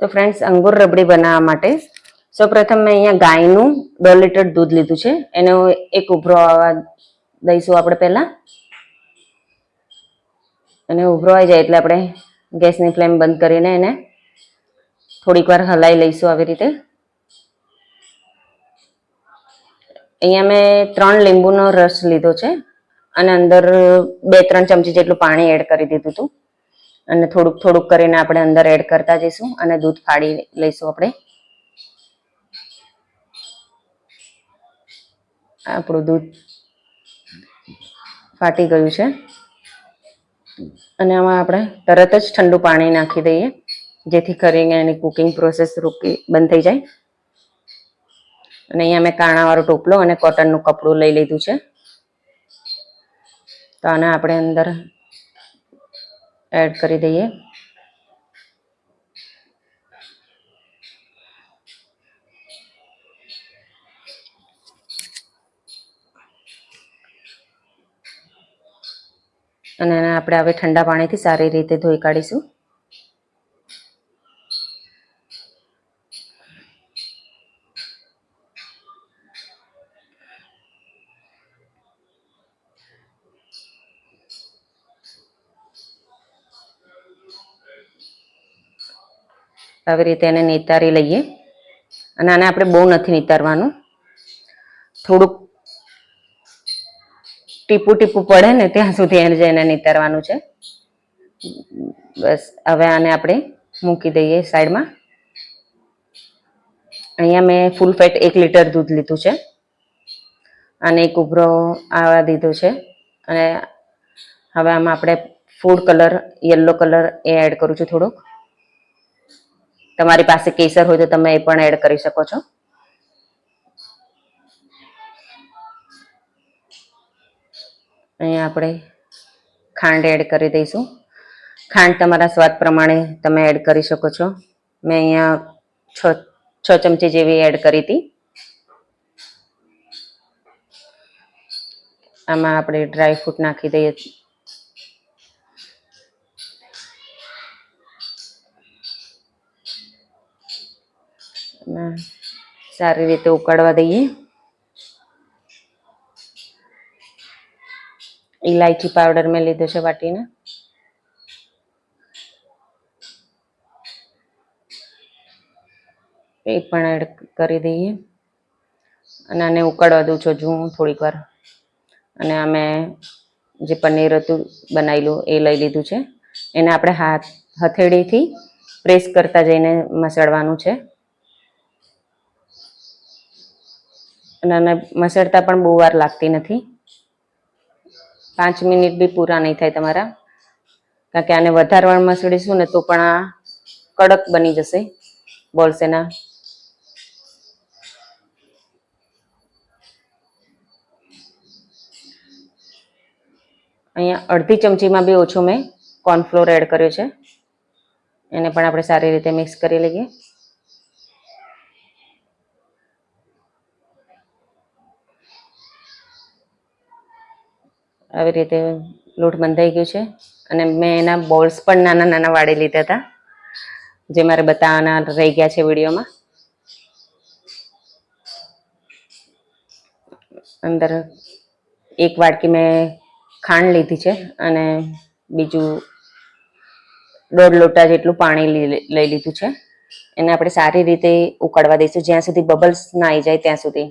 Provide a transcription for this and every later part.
તો ફ્રેન્ડ્સ અંગુર રબડી બનાવવા માટે સૌપ્રથમ મેં અહીંયા ગાયનું દોઢ લીટર દૂધ લીધું છે. એનો એક ઉભરો આવવા દઈશું આપણે પહેલાં. અને ઉભરો આવી જાય એટલે આપણે ગેસની ફ્લેમ બંધ કરીને એને થોડીક વાર હલાવી લઈશું આવી રીતે. અહીંયા મેં ત્રણ લીંબુનો રસ લીધો છે. અને અંદર બે ત્રણ ચમચી જેટલું પાણી એડ કરી દીધું હતું. અને થોડુંક થોડુંક કરીને આપણે અંદર એડ કરતા જઈશું અને દૂધ ફાડી લઈશું આપણે. આપણું દૂધ ફાટી ગયું છે. અને આમાં આપણે તરત જ ઠંડુ પાણી નાખી દઈએ, જેથી કરીને એની કુકિંગ પ્રોસેસ રૂકી બંધ થઈ જાય. અને અહીંયા મેં કાણાવાળો ટોપલો અને કોટનનું કપડું લઈ લીધું છે. તો આને આપણે અંદર એડ કરી દઈએ. અને આપણે હવે ઠંડા પાણીથી સારી રીતે ધોઈ કાઢીશું. આવી રીતે એને નિતારી લઈએ. અને આને આપણે બહુ નથી નિતારવાનું. થોડુંક ટીપું ટીપું પડે ને ત્યાં સુધી એને એને નિતારવાનું છે. બસ, હવે આને આપણે મૂકી દઈએ સાઈડમાં. અહીંયા મેં ફૂલ ફેટ એક લીટર દૂધ લીધું છે. અને એક ઉભરો આવવા દીધો છે. અને હવે આમાં આપણે ફૂડ કલર યલો કલર એ એડ કરું છું થોડુંક. તમારી પાસે કેસર હોય તો તમે એ પણ એડ કરી શકો છો. અહીંયા આપણે ખાંડ એડ કરી દઈશું. ખાંડ તમારા સ્વાદ પ્રમાણે તમે એડ કરી શકો છો. મેં અહીંયા છ છ ચમચી જેવી એડ કરી હતી. આમાં આપણે ડ્રાય ફ્રૂટ નાખી દઈએ. અને સારી રીતે ઉકાળવા દઈએ. ઇલાયચી પાવડર મેં લીધો છે વાટીને. એ પણ એડ કરી દઈએ. અને આને ઉકાળવા દઉં છું જું થોડીક વાર. અને અમે જે પનીર હતું બનાવેલું એ લઈ લીધું છે. એને આપણે હાથ, હથેળીથી પ્રેસ કરતા જઈને મસળવાનું છે. અને મસળતા પણ બહુ વાર લાગતી નથી. પાંચ મિનિટ બી પૂરા નહીં થાય તમારા. કારણ કે આને વધારે મસળીશું ને તો પણ આ કડક બની જશે બોલ્સ એના અહીંયા અડધી ચમચીમાં બી ઓછો મેં કોર્નફ્લોર એડ કર્યો છે. એને પણ આપણે સારી રીતે મિક્સ કરી લઈએ. આવી રીતે લોટ બંધાઈ ગયો છે. અને મેં એના બોલ્સ પણ નાના નાના વાળી લીધા હતા, જે મારે બતાવવાના રહી ગયા છે વિડીયોમાં. અંદર એક વાટકી મેં ખાંડ લીધી છે અને બીજું દોઢ લોટા જેટલું પાણી લઈ લીધું છે. એને આપણે સારી રીતે ઉકાળવા દઈશું. જ્યાં સુધી બબલ્સ ના આવી જાય ત્યાં સુધી.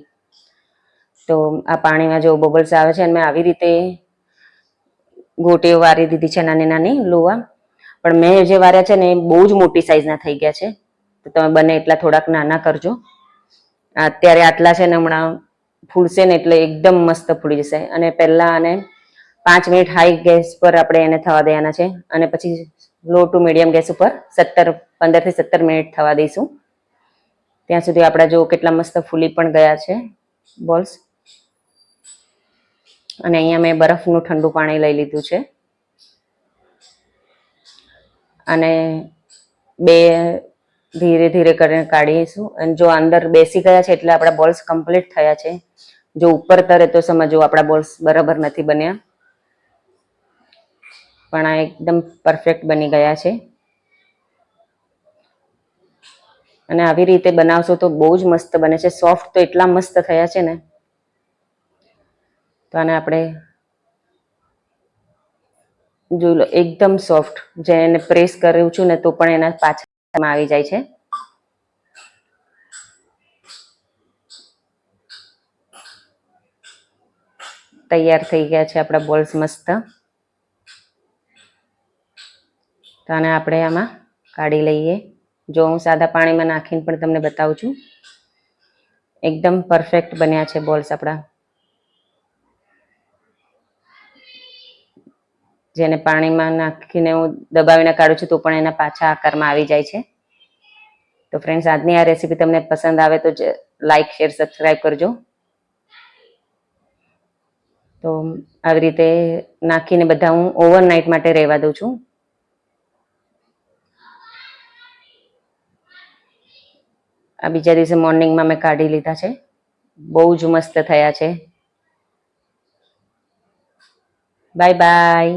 તો આ પાણીમાં જો બબલ્સ આવે છે અને મેં આવી રીતે ગોટીઓ વારી દીધી છે નાની નાની, લોવા. પણ મેં જે વાર્યા છે ને એ બહુ જ મોટી સાઈઝના થઈ ગયા છે. તો તમે બને એટલા થોડાક નાના કરજો. અત્યારે આટલા છે ને હમણાં ફૂલશે ને એટલે એકદમ મસ્ત ફૂલી જશે. અને પહેલા આને પાંચ મિનિટ હાઈ ગેસ પર આપણે એને થવા દેવાના છે. અને પછી લો ટુ મીડિયમ ગેસ ઉપર સત્તર પંદરથી સત્તર મિનિટ થવા દઈશું. ત્યાં સુધી આપણા જો કેટલા મસ્ત ફૂલી પણ ગયા છે, બોલ્સ. અને અહીંયા મેં બરફનું ઠંડુ પાણી લઈ લીધું છે. અને બે ધીરે ધીરે કરીને કાઢીશું. અને જો અંદર બેસી ગયા છે એટલે આપણા બોલ્સ કમ્પ્લીટ થયા છે. જો ઉપર તરે તો સમજો આપણા બોલ્સ બરાબર નથી બન્યા. પણ આ એકદમ પરફેક્ટ બની ગયા છે. અને આવી રીતે બનાવશો તો બહુ જ મસ્ત બને છે. સોફ્ટ તો એટલા મસ્ત થયા છે ને. તો આને આપણે જોઈ લો, એકદમ સોફ્ટ જેને પ્રેસ કરું છું ને તો પણ એના પાછળમાં આવી જાય છે. તૈયાર થઈ ગયા છે આપણા બોલ્સ મસ્ત. તો આને આપણે આમાં કાઢી લઈએ. જો હું સાદા પાણીમાં નાખીને પણ તમને બતાવું છું. એકદમ પરફેક્ટ બન્યા છે બોલ્સ આપણા. જેને પાણીમાં નાખીને હું દબાવીને કાઢું છું, તો પણ એના પાછા આકારમાં આવી જાય છે. તો ફ્રેન્ડ્સ આજની આ રેસીપી તમને પસંદ આવે તો લાઈક શેર સબસ્ક્રાઈબ કરજો. તો આવી રીતે નાખીને બધા હું ઓવરનાઇટ માટે રહેવા દઉં છું. આ બીજા દિવસે મોર્નિંગમાં મેં કાઢી લીધા છે. બહુ જ મસ્ત થયા છે. Bye bye